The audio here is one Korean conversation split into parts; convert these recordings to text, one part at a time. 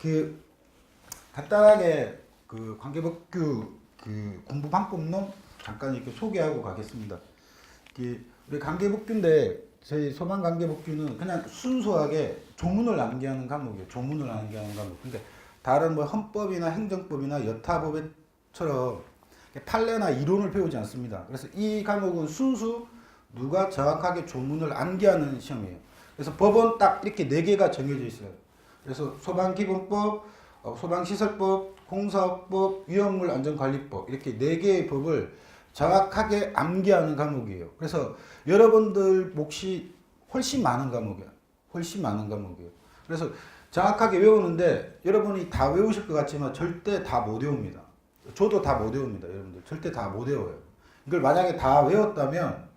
그 간단하게 그 관계법규 그 공부 방법론 잠깐 이렇게 소개하고 가겠습니다. 그 우리 관계법규인데 저희 소방 관계법규는 그냥 순수하게 조문을 암기하는 과목이에요. 조문을 암기하는 과목. 그러니까 다른 뭐 헌법이나 행정법이나 여타법에처럼 판례나 이론을 배우지 않습니다. 그래서 이 과목은 순수 누가 정확하게 조문을 암기하는 시험이에요. 그래서 법은 딱 이렇게 네 개가 정해져 있어요. 그래서 소방기본법, 어, 소방시설법, 공사업법, 위험물 안전관리법 이렇게 네 개의 법을 정확하게 암기하는 과목이에요. 그래서 여러분들 몫이 훨씬 많은 과목이야. 훨씬 많은 과목이에요. 그래서 정확하게 외우는데 여러분이 다 외우실 것 같지만 절대 다 못 외웁니다. 저도 다 못 외웁니다. 여러분들 절대 다 못 외워요. 이걸 만약에 다 외웠다면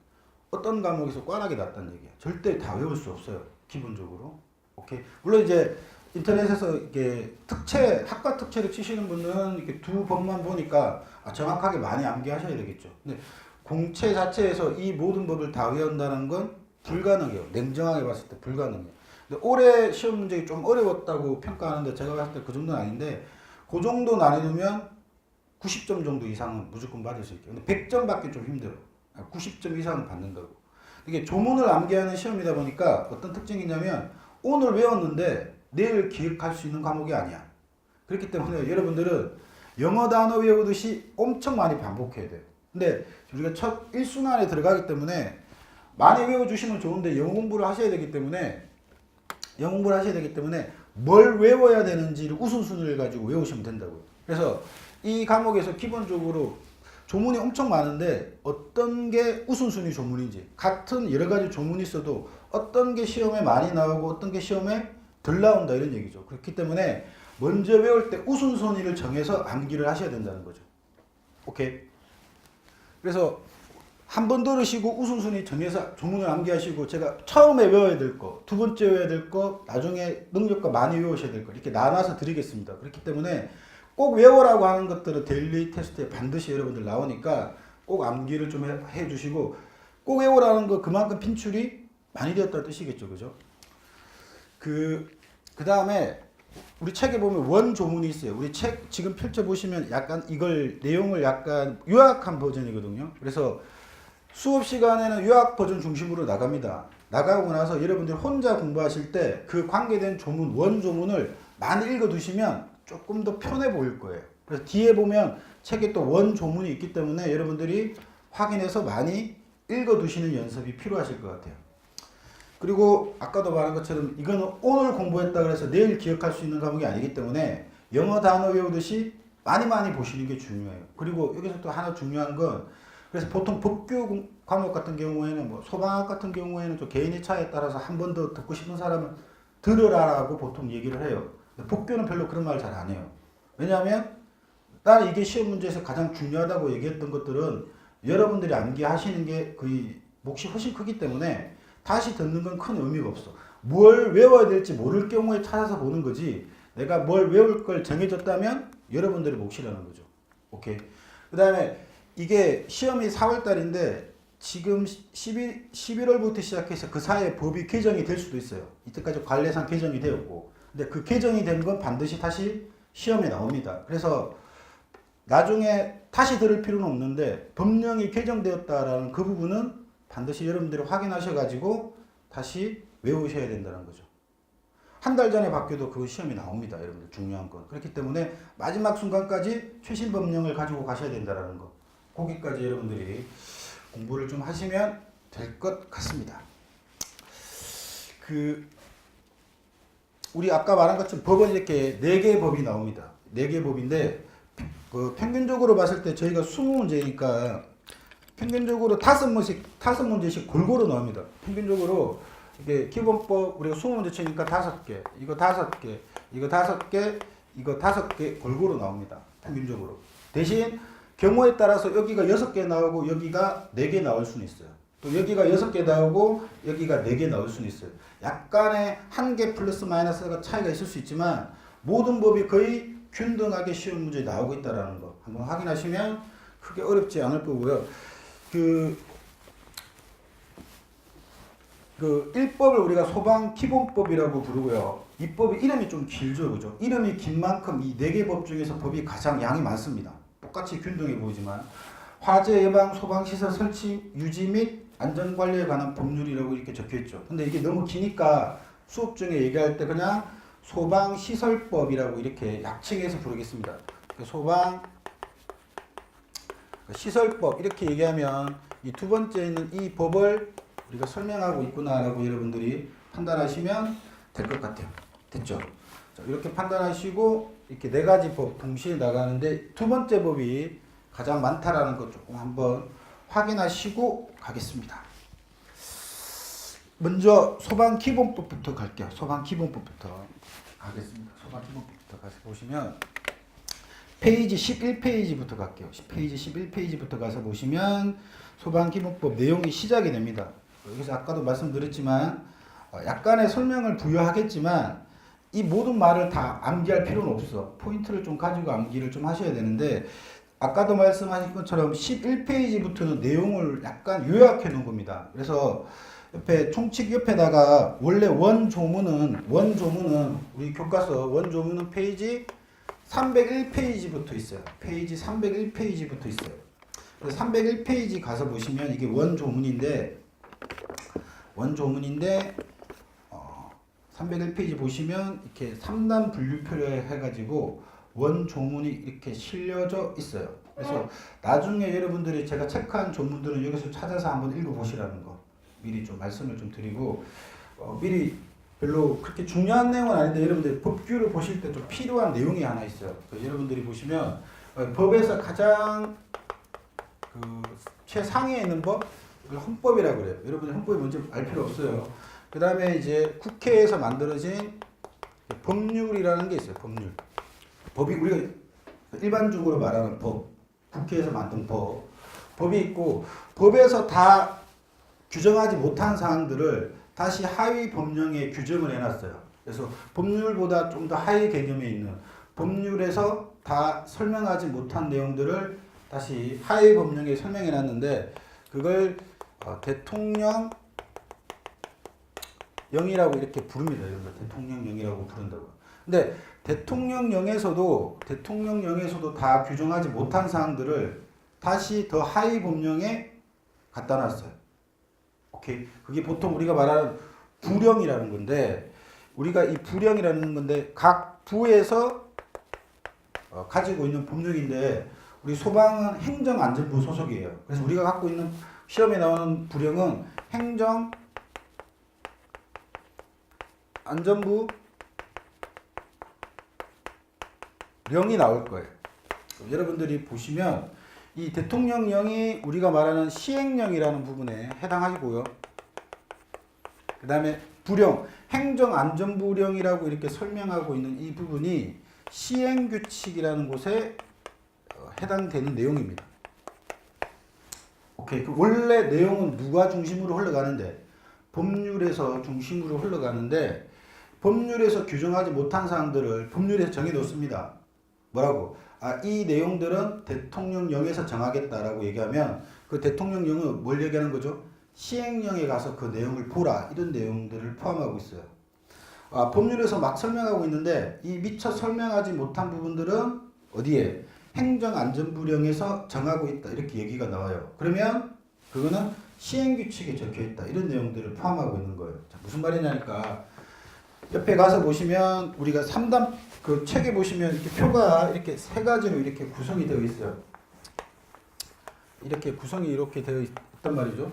어떤 과목에서 꽈락이 났다는 얘기야. 절대 다 외울 수 없어요. 기본적으로. 오케이. 물론 이제 인터넷에서 이게 특채 학과 특채를 치시는 분은 이렇게 두 법만 보니까 아, 정확하게 많이 암기하셔야 되겠죠. 근데 공채 자체에서 이 모든 법을 다 외운다는 건 불가능해요. 냉정하게 봤을 때 불가능해요. 근데 올해 시험 문제가 좀 어려웠다고 평가하는데 제가 봤을 때 그 정도는 아닌데 그 정도 나뉘면 90점 정도 이상은 무조건 받을 수 있게. 근데 100점 받기 좀 힘들어. 90점 이상은 받는다고. 이게 조문을 암기하는 시험이다 보니까 어떤 특징이 있냐면 오늘 외웠는데 내일 기억할 수 있는 과목이 아니야. 그렇기 때문에 여러분들은 영어 단어 외우듯이 엄청 많이 반복해야 돼요. 근데 우리가 첫 1순환에 들어가기 때문에 많이 외워주시면 좋은데 영어 공부를 하셔야 되기 때문에 영어 공부를 하셔야 되기 때문에 뭘 외워야 되는지를 우선순위를 가지고 외우시면 된다고요. 그래서 이 과목에서 기본적으로 조문이 엄청 많은데 어떤 게 우선순위 조문인지 같은 여러 가지 조문이 있어도 어떤 게 시험에 많이 나오고 어떤 게 시험에 덜 나온다 이런 얘기죠. 그렇기 때문에 먼저 외울 때 우선순위를 정해서 암기를 하셔야 된다는 거죠. 오케이. 그래서 한 번 들으시고 우선순위 정해서 조문을 암기하시고 제가 처음에 외워야 될 거, 두 번째 외워야 될 거, 나중에 능력과 많이 외우셔야 될 거 이렇게 나눠서 드리겠습니다. 그렇기 때문에 꼭 외우라고 하는 것들은 데일리 테스트에 반드시 여러분들 나오니까 꼭 암기를 좀 해, 해 주시고 꼭 외우라는 거 그만큼 핀출이 많이 되었다는 뜻이겠죠. 그죠? 그, 그 다음에 우리 책에 보면 원 조문이 있어요. 우리 책 지금 펼쳐 보시면 약간 이걸 내용을 약간 요약한 버전이거든요. 그래서 수업 시간에는 요약 버전 중심으로 나갑니다. 나가고 나서 여러분들 혼자 공부하실 때 그 관계된 조문, 원 조문을 많이 읽어 두시면 조금 더 편해 보일 거예요. 그래서 뒤에 보면 책에 또 원 조문이 있기 때문에 여러분들이 확인해서 많이 읽어 두시는 연습이 필요하실 것 같아요. 그리고 아까도 말한 것처럼 이거는 오늘 공부했다 그래서 내일 기억할 수 있는 과목이 아니기 때문에 영어 단어 외우듯이 많이 많이 보시는 게 중요해요. 그리고 여기서 또 하나 중요한 건 그래서 보통 법규 공- 과목 같은 경우에는 뭐 소방학 같은 경우에는 좀 개인의 차에 따라서 한 번 더 듣고 싶은 사람은 들으라라고 보통 얘기를 해요. 법규는 별로 그런 말 잘 안 해요. 왜냐하면 난 이게 시험 문제에서 가장 중요하다고 얘기했던 것들은 여러분들이 암기하시는 게 거의 몫이 훨씬 크기 때문에 다시 듣는 건 큰 의미가 없어. 뭘 외워야 될지 모를 경우에 찾아서 보는 거지. 내가 뭘 외울 걸 정해졌다면 여러분들의 몫이라는 거죠. 오케이. 그 다음에 이게 시험이 4월 달인데 지금 11, 11월부터 시작해서 그 사이에 법이 개정이 될 수도 있어요. 이때까지 관례상 개정이 되었고. 근데 그 개정이 된 건 반드시 다시 시험에 나옵니다. 그래서 나중에 다시 들을 필요는 없는데 법령이 개정되었다라는 그 부분은 반드시 여러분들이 확인하셔가지고 다시 외우셔야 된다는 거죠. 한 달 전에 바뀌어도 그 시험이 나옵니다. 여러분들 중요한 건. 그렇기 때문에 마지막 순간까지 최신 법령을 가지고 가셔야 된다는 거. 거기까지 여러분들이 공부를 좀 하시면 될 것 같습니다. 그 우리 아까 말한 것처럼 법은 이렇게 네 개의 법이 나옵니다. 네 개의 법인데 그 평균적으로 봤을 때 저희가 20문제니까 평균적으로 다섯 문제씩 다섯 문제씩 골고루 나옵니다. 평균적으로 이게 기본법 우리가 20문제 치니까 다섯 개, 이거 다섯 개, 이거 다섯 개, 이거 다섯 개 골고루 나옵니다. 평균적으로. 대신 경우에 따라서 여기가 여섯 개 나오고 여기가 네 개 나올 수는 있어요. 또 여기가 여섯 개 나오고 여기가 네 개 나올 수는 있어요. 약간의 한 개 플러스 마이너스가 차이가 있을 수 있지만 모든 법이 거의 균등하게 시험 문제에 나오고 있다라는 거 한번 확인하시면 크게 어렵지 않을 거고요. 그 그 1법을 우리가 소방 기본법이라고 부르고요. 이 법이 이름이 좀 길죠. 그죠? 이름이 긴 만큼 이 네 개 법 중에서 법이 가장 양이 많습니다. 똑같이 균등해 보이지만 화재 예방 소방 시설 설치 유지 및 안전 관리에 관한 법률이라고 이렇게 적혀 있죠. 근데 이게 너무 기니까 수업 중에 얘기할 때 그냥 소방 시설법이라고 이렇게 약칭해서 부르겠습니다. 그 소방 시설법 이렇게 얘기하면 이 두 번째 있는 이 법을 우리가 설명하고 있구나라고 여러분들이 판단하시면 될 것 같아요. 됐죠? 자, 이렇게 판단하시고 이렇게 네 가지 법 동시에 나가는데 두 번째 법이 가장 많다라는 것 조금 한번 확인하시고 가겠습니다. 먼저 소방 기본법부터 갈게요. 소방 기본법부터 가겠습니다. 소방 기본법부터 가서 보시면 페이지 11페이지부터 갈게요. 페이지 11페이지부터 가서 보시면 소방기본법 내용이 시작이 됩니다. 여기서 아까도 말씀드렸지만 어, 약간의 설명을 부여하겠지만 이 모든 말을 다 암기할 필요는 없어. 포인트를 좀 가지고 암기를 좀 하셔야 되는데 아까도 말씀하신 것처럼 11페이지부터는 내용을 약간 요약해 놓은 겁니다. 그래서 옆에 총칙 옆에다가 원래 원 조문은 원 조문은 우리 교과서 원 조문은 페이지 301페이지부터 있어요. 페이지 301페이지부터 있어요. 그래서 301페이지 가서 보시면 이게 원 조문인데 원 조문인데 어, 301페이지 보시면 이렇게 3단 분류표를 해가지고 원 조문이 이렇게 실려져 있어요. 그래서 나중에 여러분들이 제가 체크한 조문들은 여기서 찾아서 한번 읽어보시라는 거 미리 좀 말씀을 좀 드리고 어, 미리 별로 그렇게 중요한 내용은 아닌데 여러분들 법규를 보실 때 좀 필요한 내용이 하나 있어요. 그 여러분들이 보시면 어, 법에서 가장 그 최상위에 있는 법 헌법이라고 그래요. 여러분들 헌법이 뭔지 알 필요 없어요. 그 다음에 이제 국회에서 만들어진 법률이라는 게 있어요. 법률. 법이 우리가 일반적으로 말하는 법, 국회에서 만든 법, 법이 있고 법에서 다 규정하지 못한 사항들을 다시 하위 법령에 규정을 해놨어요. 그래서 법률보다 좀 더 하위 개념에 있는 법률에서 다 설명하지 못한 내용들을 다시 하위 법령에 설명해 놨는데 그걸 어, 대통령 영이라고 이렇게 부릅니다. 이런 거 대통령령이라고 부른다고. 근데 대통령령에서도 대통령령에서도 다 규정하지 못한 사항들을 다시 더 하위 법령에 갖다 놨어요. 오케이. 그게 보통 우리가 말하는 부령이라는 건데 우리가 이 부령이라는 건데 각 부에서 어, 가지고 있는 법령인데 우리 소방은 행정안전부 소속이에요. 그래서 우리가 갖고 있는 시험에 나오는 부령은 행정 안전부 령이 나올 거예요. 여러분들이 보시면 이 대통령령이 우리가 말하는 시행령이라는 부분에 해당하고요. 그 다음에 부령, 행정안전부령이라고 이렇게 설명하고 있는 이 부분이 시행규칙이라는 곳에 어, 해당되는 내용입니다. 오케이. 그 원래 내용은 누가 중심으로 흘러가는데 법률에서 중심으로 흘러가는데 법률에서 규정하지 못한 사항들을 법률에 정해 놓습니다. 뭐라고? 아, 이 내용들은 대통령령에서 정하겠다라고 얘기하면 그 대통령령은 뭘 얘기하는 거죠? 시행령에 가서 그 내용을 보라 이런 내용들을 포함하고 있어요. 아, 법률에서 막 설명하고 있는데 이 미처 설명하지 못한 부분들은 어디에 행정안전부령에서 정하고 있다 이렇게 얘기가 나와요. 그러면 그거는 시행규칙에 적혀 있다 이런 내용들을 포함하고 있는 거예요. 자, 무슨 말이냐니까 옆에 가서 보시면 우리가 3단 그 책에 보시면 이렇게 표가 이렇게 세 가지로 이렇게 구성이 되어 있어요. 이렇게 구성이 이렇게 되어 있단 말이죠.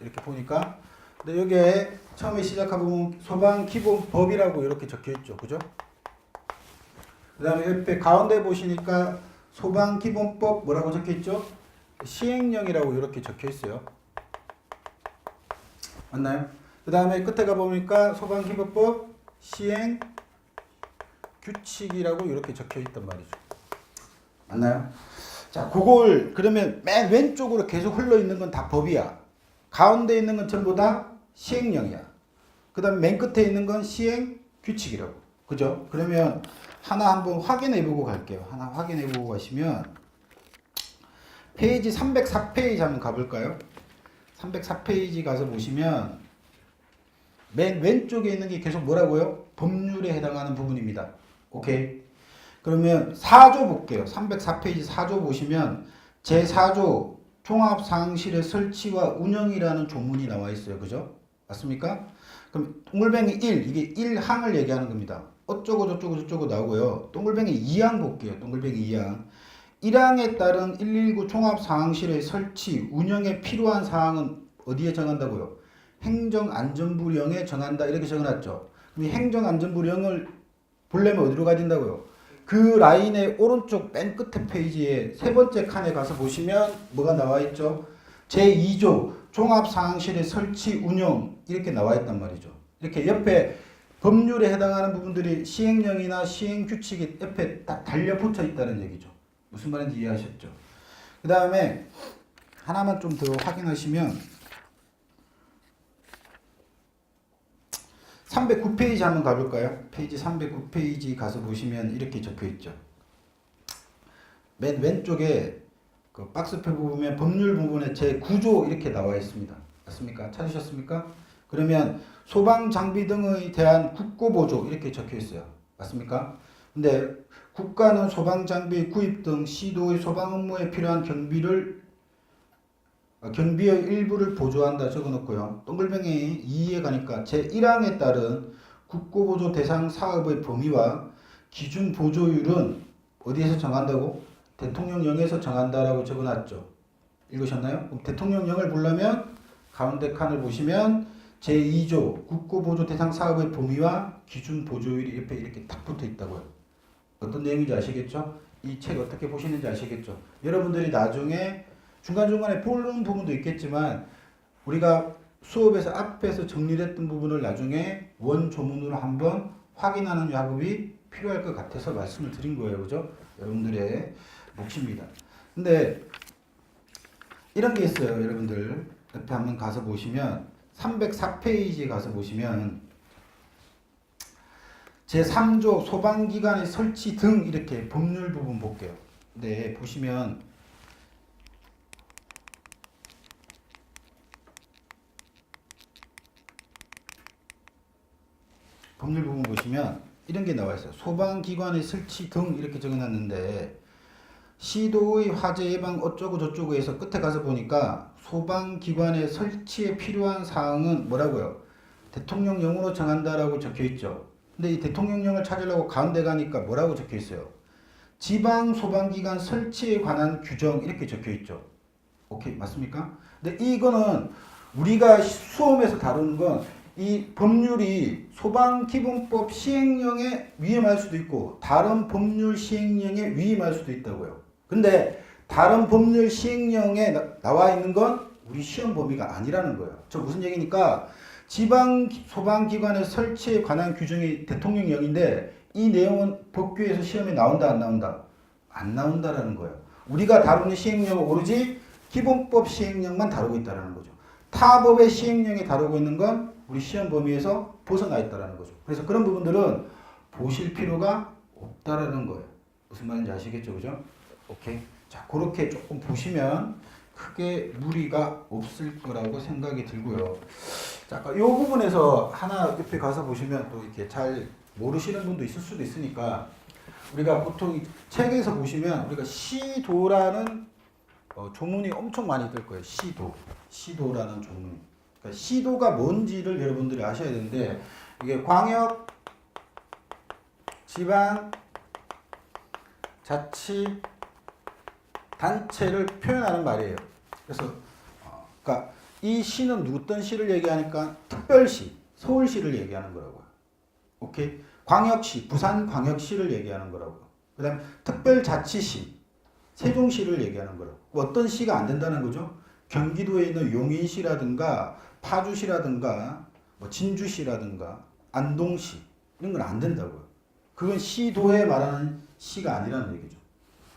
이렇게 보니까 근데 여기에 처음에 시작하면 소방 기본 법이라고 이렇게 적혀 있죠. 그죠? 그 다음에 옆에 가운데 보시니까 소방 기본법 뭐라고 적혀 있죠? 시행령이라고 이렇게 적혀 있어요. 맞나요? 그 다음에 끝에 가보니까 소방 기본법 시행 규칙이라고 이렇게 적혀 있단 말이죠. 맞나요? 자, 그걸 그러면 맨 왼쪽으로 계속 흘러 있는 건 다 법이야. 가운데 있는 건 전부 다 시행령이야. 그다음 맨 끝에 있는 건 시행 규칙이라고. 그죠? 그러면 하나 한번 확인해 보고 갈게요. 하나 확인해 보고 가시면 페이지 304페이지 한번 가 볼까요? 304페이지 가서 보시면 맨 왼쪽에 있는 게 계속 뭐라고요? 법률에 해당하는 부분입니다. 오케이. 그러면 4조 볼게요. 304페이지 4조 보시면 제4조 종합상실의 설치와 운영이라는 조문이 나와 있어요. 그죠? 맞습니까? 그럼 동글뱅이 1, 이게 1항을 얘기하는 겁니다. 어쩌고 저쩌고 저쩌고 나오고요. 동글뱅이 2항 볼게요. 동글뱅이 2항. 1항에 따른 119 종합상황실의 설치, 운영에 필요한 사항은 어디에 정한다고요? 행정안전부령에 정한다 이렇게 적어놨죠. 그럼 이 행정안전부령을 보려면 어디로 가야 된다고요? 그 라인의 오른쪽 맨 끝에 페이지에 세 번째 칸에 가서 보시면 뭐가 나와 있죠? 제2조 종합상황실의 설치 운영 이렇게 나와 있단 말이죠. 이렇게 옆에 법률에 해당하는 부분들이 시행령이나 시행규칙이 옆에 다 달려붙어 있다는 얘기죠. 무슨 말인지 이해하셨죠? 그 다음에 하나만 좀 더 확인하시면 309페이지 한번 가볼까요? 페이지 309페이지 가서 보시면 이렇게 적혀 있죠. 맨 왼쪽에 그 박스표 보면 법률 부분에 제 9조 이렇게 나와 있습니다. 맞습니까? 찾으셨습니까? 그러면 소방 장비 등에 대한 국고 보조 이렇게 적혀 있어요. 맞습니까? 근데 국가는 소방 장비 구입 등 시도의 소방 업무에 필요한 경비를 어, 경비의 일부를 보조한다 적어놓고요. 동글뱅이 2에 가니까 제1항에 따른 국고보조 대상 사업의 범위와 기준 보조율은 어디에서 정한다고? 대통령령에서 정한다라고 적어놨죠. 읽으셨나요? 그럼 대통령령을 보려면 가운데 칸을 보시면 제2조 국고보조 대상 사업의 범위와 기준 보조율이 옆에 이렇게 딱 붙어 있다고요. 어떤 내용인지 아시겠죠? 이 책 어떻게 보시는지 아시겠죠? 여러분들이 나중에 중간중간에 보는 부분도 있겠지만 우리가 수업에서 앞에서 정리됐던 부분을 나중에 원 조문으로 한번 확인하는 작업이 필요할 것 같아서 말씀을 드린 거예요. 그죠? 여러분들의 몫입니다. 근데 이런 게 있어요. 여러분들 옆에 한번 가서 보시면 304페이지에 가서 보시면 제3조 소방기관의 설치 등 이렇게 법률 부분 볼게요. 네, 보시면 법률 부분 보시면 이런 게 나와 있어요. 소방기관의 설치 등 이렇게 적어놨는데 시도의 화재 예방 어쩌고 저쩌고 해서 끝에 가서 보니까 소방기관의 설치에 필요한 사항은 뭐라고요? 대통령령으로 정한다라고 적혀 있죠. 근데 이 대통령령을 찾으려고 가운데 가니까 뭐라고 적혀 있어요? 지방 소방기관 설치에 관한 규정 이렇게 적혀 있죠. 오케이 맞습니까? 근데 이거는 우리가 수험에서 다루는 건 이 법률이 소방기본법 시행령에 위임할 수도 있고 다른 법률 시행령에 위임할 수도 있다고요. 근데 다른 법률 시행령에 나, 나와 있는 건 우리 시험 범위가 아니라는 거예요. 저 무슨 얘기니까 지방 소방기관의 설치에 관한 규정이 대통령령인데 이 내용은 법규에서 시험에 나온다 안 나온다? 안 나온다라는 거예요. 우리가 다루는 시행령은 오로지 기본법 시행령만 다루고 있다라는 거죠. 타 법의 시행령에 다루고 있는 건 우리 시험 범위에서 벗어나 있다라는 거죠. 그래서 그런 부분들은 보실 필요가 없다라는 거예요. 무슨 말인지 아시겠죠, 그죠? 오케이. 자, 그렇게 조금 보시면 크게 무리가 없을 거라고 생각이 들고요. 자, 이 부분에서 하나 옆에 가서 보시면 또 이렇게 잘 모르시는 분도 있을 수도 있으니까 우리가 보통 이 책에서 보시면 우리가 시도라는 어, 조문이 엄청 많이 뜰 거예요. 시도, 시도라는 조문. 그러니까 시도가 뭔지를 여러분들이 아셔야 되는데 이게 광역, 지방, 자치, 단체를 표현하는 말이에요. 그래서 어, 그러니까 이 시는 어떤 시를 얘기하니까 특별시, 서울시를 얘기하는 거라고요. 오케이? 광역시, 부산광역시를 얘기하는 거라고요. 그다음 특별자치시, 세종시를 얘기하는 거라고. 어떤 시가 안 된다는 거죠? 경기도에 있는 용인시라든가 파주시라든가 뭐 진주시라든가 안동시 이런 건 안 된다고요. 그건 시도에 말하는 시가 아니라는 얘기죠.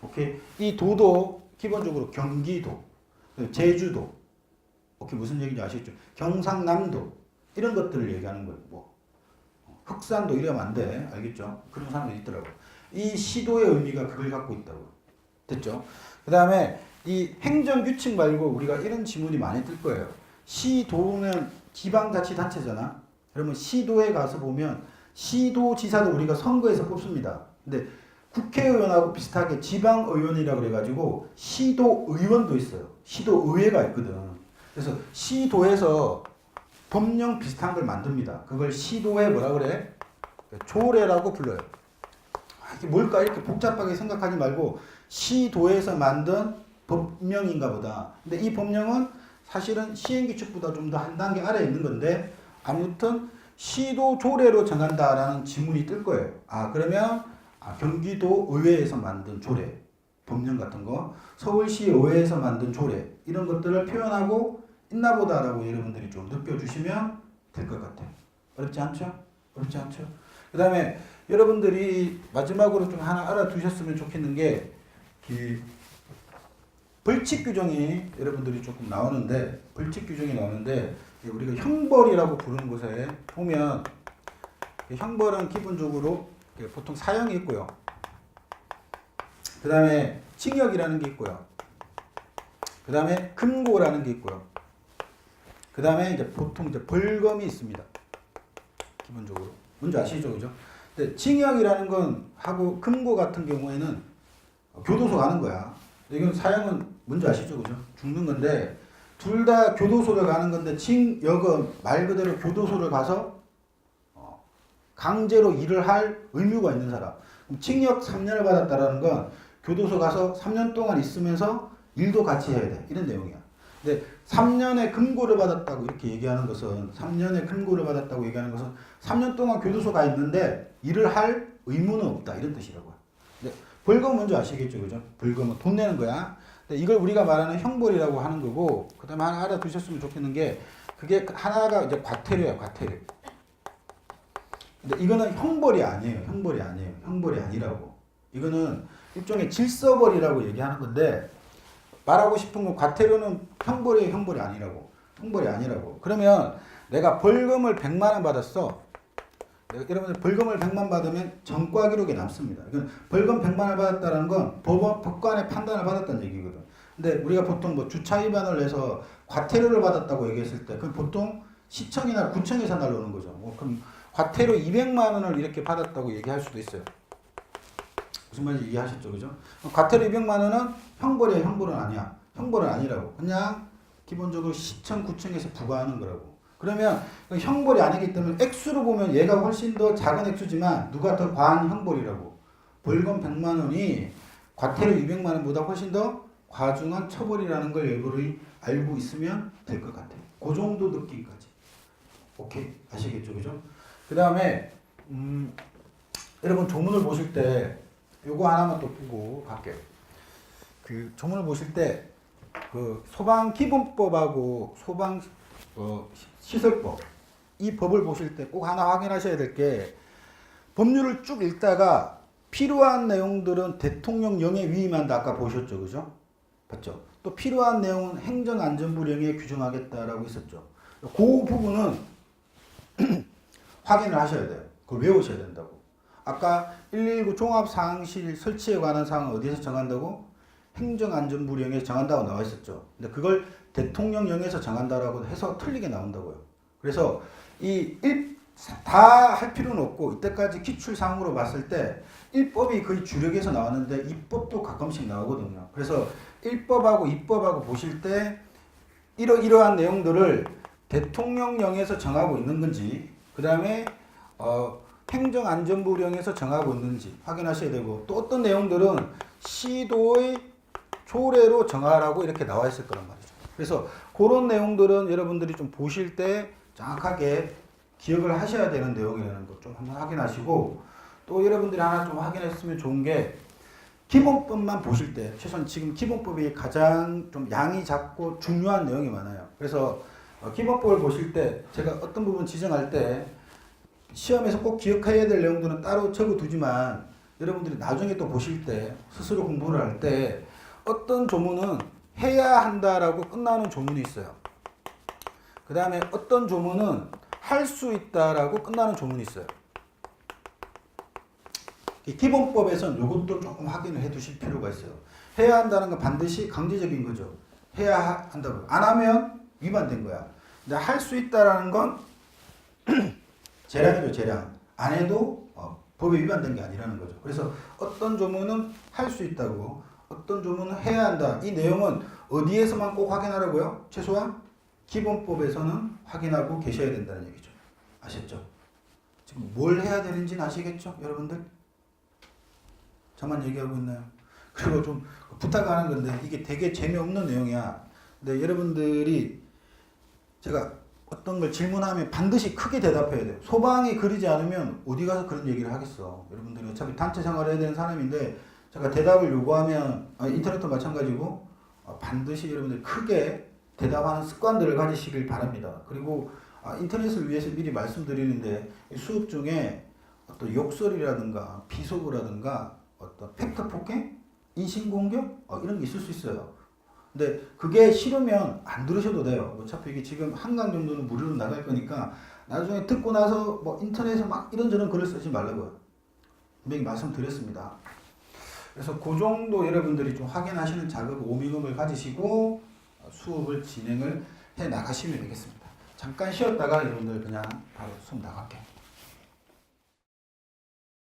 오케이. 이 도도 기본적으로 경기도, 제주도, 오케이 무슨 얘기인지 아시겠죠? 경상남도 이런 것들을 얘기하는 거예요. 뭐 흑산도 이러면 안 돼, 알겠죠? 그런 사람들이 있더라고. 이 시도의 의미가 그걸 갖고 있다고. 됐죠? 그 다음에 이 행정 규칙 말고 우리가 이런 지문이 많이 뜰 거예요. 시도는 지방자치단체잖아. 그러면 시도에 가서 보면 시도지사도 우리가 선거에서 뽑습니다. 근데 국회의원하고 비슷하게 지방의원이라 그래가지고 시도의원도 있어요. 시도의회가 있거든. 그래서 시도에서 법령 비슷한 걸 만듭니다. 그걸 시도에 뭐라 그래? 조례라고 불러요. 아, 이게 뭘까 이렇게 복잡하게 생각하지 말고 시도에서 만든 법령인가 보다. 근데 이 법령은 사실은 시행규칙보다 좀 더 한 단계 아래에 있는 건데 아무튼 시도 조례로 정한다라는 지문이 뜰 거예요. 아 그러면 아, 경기도 의회에서 만든 조례 법령 같은 거 서울시 의회에서 만든 조례 이런 것들을 표현하고 있나 보다라고 여러분들이 좀 느껴주시면 될 것 같아요. 어렵지 않죠? 어렵지 않죠? 그 다음에 여러분들이 마지막으로 좀 하나 알아두셨으면 좋겠는 게, 그 벌칙 규정이 여러분들이 조금 나오는데, 벌칙 규정이 나오는데, 우리가 형벌이라고 부르는 곳에 보면, 이 형벌은 기본적으로 보통 사형이 있고요. 그 다음에 징역이라는 게 있고요. 그 다음에 금고라는 게 있고요. 그 다음에 이제 보통 이제 벌금이 있습니다. 기본적으로. 뭔지 아시죠? 그죠? 근데 징역이라는 건 하고 금고 같은 경우에는 교도소 가는 거야. 이건 사형은 뭔지 아시죠? 그죠? 죽는 건데 둘 다 교도소를 가는 건데 징역은 말 그대로 교도소를 가서 어, 강제로 일을 할 의무가 있는 사람. 징역 3년을 받았다라는 건 교도소 가서 3년 동안 있으면서 일도 같이 해야 돼. 이런 내용이야. 근데 3년의 금고를 받았다고 이렇게 얘기하는 것은 3년의 금고를 받았다고 얘기하는 것은 3년 동안 교도소 가 있는데 일을 할 의무는 없다 이런 뜻이라고요. 근데 벌금 먼저 아시겠죠, 그죠? 벌금은 돈 내는 거야. 근데 이걸 우리가 말하는 형벌이라고 하는 거고 그다음에 하나 알아두셨으면 좋겠는 게 그게 하나가 이제 과태료야, 과태료. 근데 이거는 형벌이 아니에요. 형벌이 아니에요. 형벌이 아니라고. 이거는 일종의 질서벌이라고 얘기하는 건데 말하고 싶은 건 과태료는 형벌이 형벌이 아니라고. 형벌이 아니라고. 그러면 내가 벌금을 100만 원 받았어. 내가 여러분들 벌금을 100만 받으면 전과 기록에 남습니다. 벌금 100만 원 받았다는 건 법원 법관의 판단을 받았다는 얘기거든. 근데 우리가 보통 뭐 주차 위반을 해서 과태료를 받았다고 얘기했을 때 그 보통 시청이나 구청에서 날라오는 거죠. 뭐 그럼 과태료 200만 원을 이렇게 받았다고 얘기할 수도 있어요. 무슨 말인지 이해하셨죠, 그죠? 과태료 200만 원은 형벌이야, 형벌은 아니야. 형벌은 아니라고. 그냥 기본적으로 시청, 구청에서 부과하는 거라고. 그러면 그 형벌이 아니기 때문에 액수로 보면 얘가 훨씬 더 작은 액수지만 누가 더 과한 형벌이라고. 벌금 100만 원이 과태료 200만 원보다 훨씬 더 과중한 처벌이라는 걸 여러분이 알고 있으면 될 것 같아요. 그 정도 느낌까지. 오케이? 아시겠죠, 그죠? 그 다음에 음, 여러분 조문을 보실 때 요거 하나만 또 보고 갈게요. 그 조문을 보실 때 그 소방 기본법하고 소방 어, 시설법 이 법을 보실 때 꼭 하나 확인하셔야 될 게 법률을 쭉 읽다가 필요한 내용들은 대통령령에 위임한다 아까 보셨죠, 그죠? 봤죠? 또 필요한 내용은 행정안전부령에 규정하겠다라고 했었죠. 그 부분은 확인을 하셔야 돼요. 그걸 외우셔야 된다고. 아까 119 종합상황실 설치에 관한 사항은 어디에서 정한다고? 행정안전부령에 정한다고 나와 있었죠. 근데 그걸 대통령령에서 정한다라고 해서 틀리게 나온다고요. 그래서 이다할 필요는 없고 이때까지 기출상으로 봤을 때 1법이 거의 주력에서 나왔는데 2법도 가끔씩 나오거든요. 그래서 1법하고 2법하고 보실 때 이러, 이러한 내용들을 대통령령에서 정하고 있는 건지 그 다음에 어, 행정안전부령에서 정하고 있는지 확인하셔야 되고 또 어떤 내용들은 시도의 조례로 정하라고 이렇게 나와 있을 거란 말이죠. 그래서 그런 내용들은 여러분들이 좀 보실 때 정확하게 기억을 하셔야 되는 내용이라는 것 좀 한번 확인하시고 또 여러분들이 하나 좀 확인했으면 좋은 게 기본법만 보실 때 최소한 지금 기본법이 가장 좀 양이 작고 중요한 내용이 많아요. 그래서 어, 기본법을 보실 때 제가 어떤 부분 지정할 때 시험에서 꼭 기억해야 될 내용들은 따로 적어두지만 여러분들이 나중에 또 보실 때 스스로 공부를 할 때 어떤 조문은 해야 한다라고 끝나는 조문이 있어요. 그 다음에 어떤 조문은 할 수 있다라고 끝나는 조문이 있어요. 이 기본법에서는 이것도 조금 확인을 해 두실 필요가 있어요. 해야 한다는 건 반드시 강제적인 거죠. 해야 하- 한다고. 안 하면 위반된 거야. 근데 할 수 있다라는 건 재량이죠 재량. 안 해도 어, 법에 위반된 게 아니라는 거죠. 그래서 어떤 조문은 할 수 있다고 어떤 조문은 해야 한다. 이 내용은 어디에서만 꼭 확인하라고요? 최소한 기본법에서는 확인하고 계셔야 된다는 얘기죠. 아셨죠? 지금 뭘 해야 되는지는 아시겠죠, 여러분들? 저만 얘기하고 있나요? 그리고 좀 부탁하는 건데 이게 되게 재미없는 내용이야. 근데 여러분들이 제가 어떤 걸 질문하면 반드시 크게 대답해야 돼요. 소방이 그리지 않으면 어디 가서 그런 얘기를 하겠어. 여러분들이 어차피 단체 생활을 해야 되는 사람인데 제가 대답을 요구하면 아, 인터넷도 마찬가지고 어, 반드시 여러분들 크게 대답하는 습관들을 가지시길 바랍니다. 그리고 아, 인터넷을 위해서 미리 말씀드리는데 이 수업 중에 어떤 욕설이라든가 비속어라든가 어떤 팩트 폭행, 인신공격 어, 이런 게 있을 수 있어요. 근데 그게 싫으면 안 들으셔도 돼요. 어차피 이게 지금 한강 정도는 무료로 나갈 거니까 나중에 듣고 나서 뭐 인터넷에 막 이런저런 글을 쓰지 말라고요. 분명히 말씀드렸습니다. 그래서 그 정도 여러분들이 좀 확인하시는 작업 오밍음을 가지시고 어, 수업을 진행을 해 나가시면 되겠습니다. 잠깐 쉬었다가 여러분들 그냥 바로 수업 나갈게요.